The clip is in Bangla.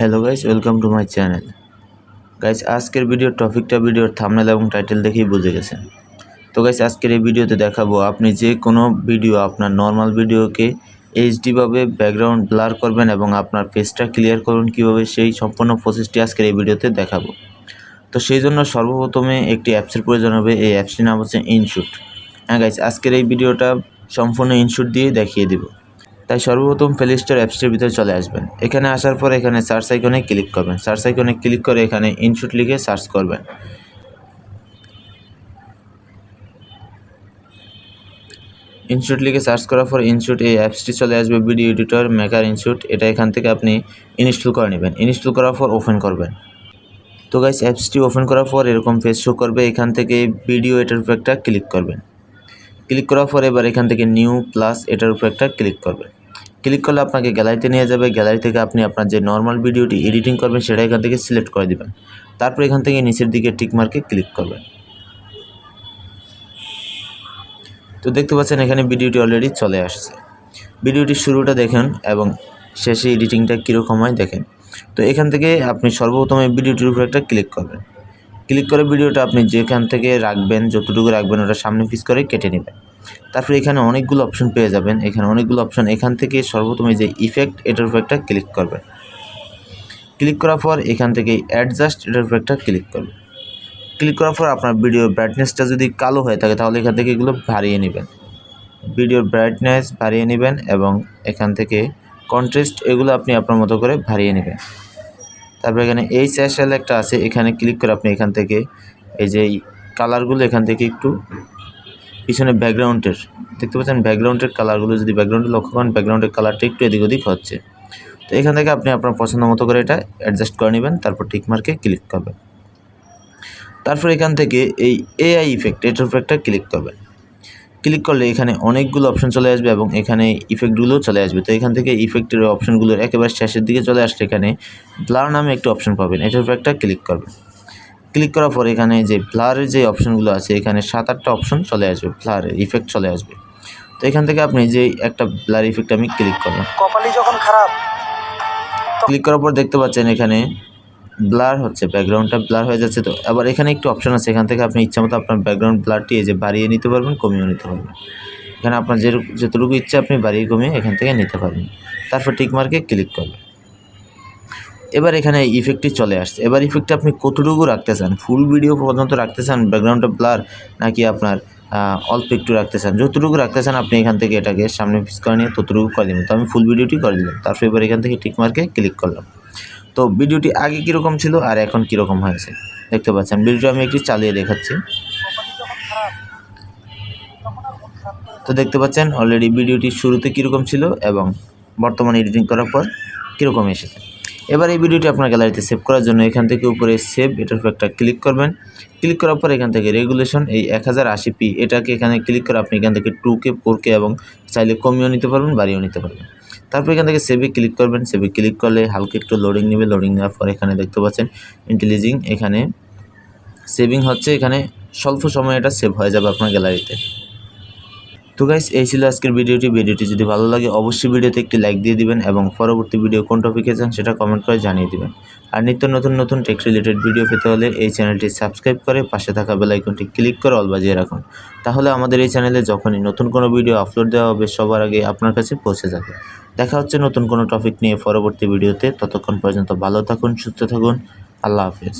Hello guys welcome to my channel guys আজকের ভিডিওর টপিকটা ভিডিওর থামনেল এবং টাইটেল দেখেই বুঝে গেছেন। তো গাইস আজকের এই ভিডিওতে দেখাবো আপনি যে কোনো ভিডিও আপনার নর্মাল ভিডিওকে এইচডিভাবে ব্যাকগ্রাউন্ড ব্লার করবেন এবং আপনার ফেসটা ক্লিয়ার করবেন কীভাবে, সেই সম্পূর্ণ প্রসেসটি আজকের এই ভিডিওতে দেখাবো। তো সেই জন্য সর্বপ্রথমে একটি অ্যাপসের প্রয়োজন হবে, এই অ্যাপসটির নাম হচ্ছে ইনশুট হ্যাঁ গাইস আজকের এই ভিডিওটা সম্পূর্ণ ইনশুট দিয়ে দেখিয়ে দিব। তাই সর্বপ্রথম প্লে স্টোর অ্যাপসটির ভিতরে চলে আসবেন। এখানে আসার পর এখানে সার্চ আইকনে ক্লিক করবেন। সার্চ আইকনে ক্লিক করে এখানে ইনশুট লিখে সার্চ করবেন। ইনস্যুট লিখে সার্চ করার পর ইনস্যুট এই অ্যাপসটি চলে আসবে ভিডিও এডিটর মেকার ইনস্যুট এটা এখান থেকে আপনি ইনস্টল করে নেবেন। ইনস্টল করার পর ওপেন করবেন। তো গাইস অ্যাপসটি ওপেন করার পর এরকম পেজ শো করবে। এখান থেকে ভিডিও এটার উপর একটা ক্লিক করবেন। ক্লিক করার পর এবার এখান থেকে নিউ প্লাস এটার উপর একটা ক্লিক করবেন। ক্লিক করলে আপনাকে গ্যালারিতে নিয়ে যাবে। গ্যালারি থেকে আপনি আপনার যে নর্মাল ভিডিওটি এডিটিং করবেন, সেটা এখান থেকে সিলেক্ট করে দেবেন। তারপর এখান থেকে নিচের দিকে টিক মার্কে ক্লিক করবেন। তো দেখতে পাচ্ছেন, এখানে ভিডিওটি অলরেডি চলে আসছে। ভিডিওটির শুরুটা দেখেন এবং শেষে এডিটিংটা কীরকম হয় দেখেন। তো এখান থেকে আপনি সর্বপ্রথমে ভিডিওটির উপর একটা ক্লিক করবেন। ক্লিক করে ভিডিওটা আপনি যেখান থেকে রাখবেন, যতটুকু রাখবেন, ওটা সামনে পিস করে কেটে নেবেন। তারপরে এখানে অনেকগুলো অপশন পেয়ে যাবেন। এখানে অনেকগুলো অপশন এখান থেকে সর্বপ্রথমে যে ইফেক্ট এটার উপর একটা ক্লিক করবেন। ক্লিক করার পর এখান থেকে অ্যাডজাস্ট এটার উপর একটা ক্লিক করবেন। ক্লিক করার পর আপনার ভিডিওর ব্রাইটনেসটা যদি কালো হয়ে থাকে, তাহলে এখান থেকে এগুলো ভারিয়ে নেবেন। ভিডিওর ব্রাইটনেস ভারিয়ে নেবেন এবং এখান থেকে কন্ট্রাস্ট এগুলো আপনি আপনার মতো করে ভারিয়ে নেবেন। তারপরে এখানে এই স্যাশাল একটা আছে। এখানে ক্লিক করে আপনি এখান থেকে এই যে এই কালারগুলো এখান থেকে একটু পিছনে ব্যাকগ্রাউন্ডের দেখতে পাচ্ছেন ব্যাকগ্রাউন্ডের কালারগুলো যদি ব্যাকগ্রাউন্ডে লক্ষ্য করেন ব্যাকগ্রাউন্ডের কালারটা একটু এদিক ওদিক হচ্ছে। তো এখান থেকে আপনি আপনার পছন্দ মতো করে এটা অ্যাডজাস্ট করে নেবেন, তারপর টিক মার্কে ক্লিক করবেন। তারপর এখান থেকে এই এআই ইফেক্ট এটার উপর একটা ক্লিক করবেন। ক্লিক করলে এখানে অনেকগুলো অপশন চলে আসবে এবং এখানে ইফেক্টগুলো চলে আসবে। তো এখান থেকে ইফেক্টের অপশনগুলোর একেবারে শেষের দিকে চলে আসলে এখানে ব্লার নামে একটা অপশন পাবেন, এটার উপর একটা ক্লিক করবেন। ক্লিক করার পর এখানে যে ব্লারের যে অপশনগুলো আছে এখানে সাত আটটা অপশন চলে আসবে ফ্লারের ইফেক্ট চলে আসবে। তো এখান থেকে আপনি যে একটা ব্লার ইফেক্ট আমি ক্লিক করলাম। কপালি যখন খারাপ ক্লিক করার পর দেখতে পাচ্ছেন এখানে ব্লার হচ্ছে ব্যাকগ্রাউন্ডটা ব্লার হয়ে যাচ্ছে তো। আবার এখানে একটু অপশন আছে এখান থেকে আপনি ইচ্ছা মতো আপনার ব্যাকগ্রাউন্ড ব্লারটি এই যে বাড়িয়ে নিতে পারবেন কমিয়েও নিতে পারবেন। এখানে আপনার যে যতটুকু ইচ্ছা আপনি বাড়িয়ে কমিয়ে এখান থেকে নিতে পারবেন। তারপর টিক মার্কে ক্লিক করবেন। এবার এখানে ইফেক্টটি চলে আসছে। এবার ইফেক্টটা আপনি কতটুকু রাখতে চান ফুল ভিডিও পর্যন্ত রাখতে চান ব্যাকগ্রাউন্ডটা ব্লার নাকি আপনার অল্প একটু রাখতে চান যতটুকু রাখতে চান আপনি এখান থেকে এটাকে সামনে ফিক্স করে নিয়ে ততটুকু করে দেবেন। তো আমি ফুল ভিডিওটি করে দিলাম। তারপর এবার এখান থেকে টিক মার্কে ক্লিক করলাম। তো ভিডিওটি আগে কীরকম ছিল আর এখন কীরকম হয়েছে? দেখতে পাচ্ছেন ভিডিওটি আমি একটু চালিয়ে দেখাচ্ছি। তো দেখতে পাচ্ছেন অলরেডি ভিডিওটি শুরুতে কীরকম ছিল এবং বর্তমানে এডিটিং করার পর কীরকম এসেছে। এবার এই ভিডিওটি আপনার গ্যালারিতে সেভ করার জন্য এখান থেকে উপরে সেভ এটার উপর একটা ক্লিক করবেন। ক্লিক করার পর এখান থেকে রেগুলেশন এই এক হাজার আশি পি এটাকে এখানে ক্লিক করে আপনি এখান থেকে টু কে এবং চাইলে কমিয়েও নিতে পারবেন, বাড়িয়েও নিতে পারবেন। তারপর এখান থেকে সেভে ক্লিক করবেন। সেভে ক্লিক করলে হালকা একটু লোডিং নেবে। লোডিং নেওয়ার পর এখানে দেখতে পাচ্ছেন ইন্টেলিজিং এখানে সেভিং হচ্ছে। এখানে স্বল্প সময়ে এটা সেভ হয়ে যাবে আপনার গ্যালারিতে তো গাইস এই ছিল আজকের ভিডিওটি। ভিডিওটি যদি ভালো লাগে, অবশ্যই ভিডিওতে একটি লাইক দিয়ে দিবেন এবং পরবর্তী ভিডিও কোন টপিকে চান সেটা কমেন্ট করে জানিয়ে দিবেন। আর নিত্য নতুন নতুন টেক রিলেটেড ভিডিও পেতে হলে এই চ্যানেলটি সাবস্ক্রাইব করে পাশে থাকা বেলাইকনটি ক্লিক করে অল বাজিয়ে রাখুন। তাহলে আমাদের এই চ্যানেলে যখনই নতুন কোনো ভিডিও আপলোড দেওয়া হবে, সবার আগে আপনার কাছে পৌঁছে যাবে। দেখা হচ্ছে নতুন কোনো টপিক নিয়ে পরবর্তী ভিডিওতে ততক্ষণ পর্যন্ত ভালো থাকুন, সুস্থ থাকুন। আল্লাহ হাফেজ।